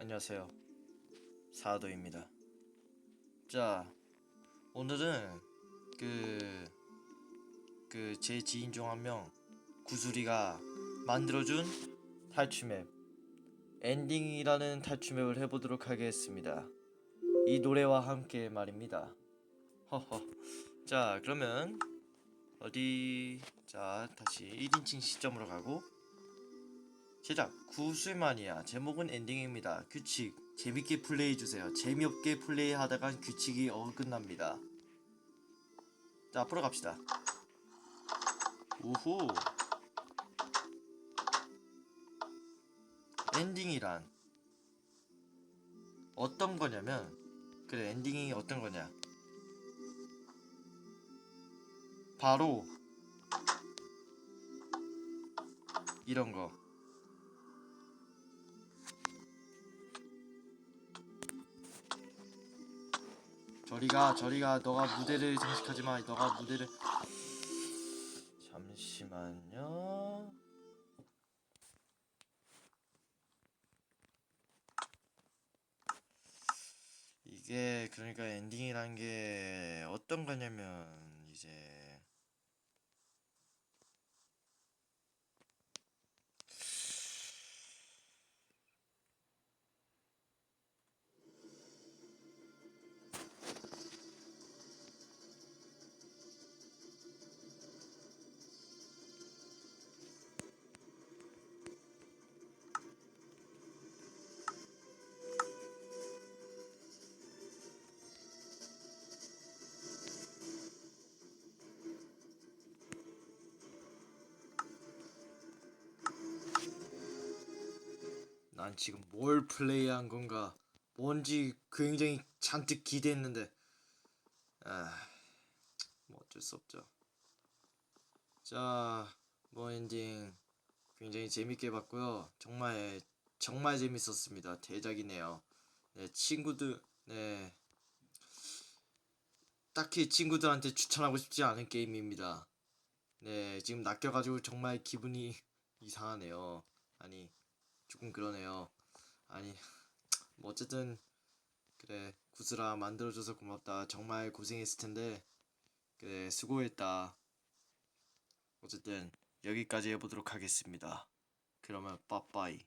안녕하세요. 사도입니다. 자, 오늘은 그, 그 제 지인 중 한 명, 구수리가 만들어준 탈출맵, 엔딩이라는 탈출맵을 해보도록 하겠습니다. 이 노래와 함께 말입니다. 허허. 자, 그러면, 어디, 자, 다시 1인칭 시점으로 가고, 제작 구슬마니아 제목은 엔딩입니다. 규칙 재밌게 플레이해주세요. 재미없게 플레이하다간 규칙이 어긋납니다. 자 앞으로 갑시다. 우후 엔딩이란 어떤 거냐면 그래 엔딩이 어떤 거냐 바로 이런 거 저리가 저리가. 너가 무대를 장식하지 마. 너가 무대를. 잠시만요. 이게 그러니까 엔딩이란 게 어떤 거냐면 이제 난 지금 뭘 플레이한 건가 뭔지 굉장히 잔뜩 기대했는데 아, 뭐 어쩔 수 없죠. 자, 뭐 엔딩 굉장히 재밌게 봤고요. 정말 정말 재밌었습니다. 대작이네요. 네, 친구들 네. 딱히 친구들한테 추천하고 싶지 않은 게임입니다. 네, 지금 낚여가지고 정말 기분이 이상하네요. 아니, 조금 그러네요. 아니, 뭐 어쨌든 그래 구슬아 만들어줘서 고맙다. 정말 고생했을 텐데 그래 수고했다. 어쨌든 여기까지 해보도록 하겠습니다. 그러면 빠빠이.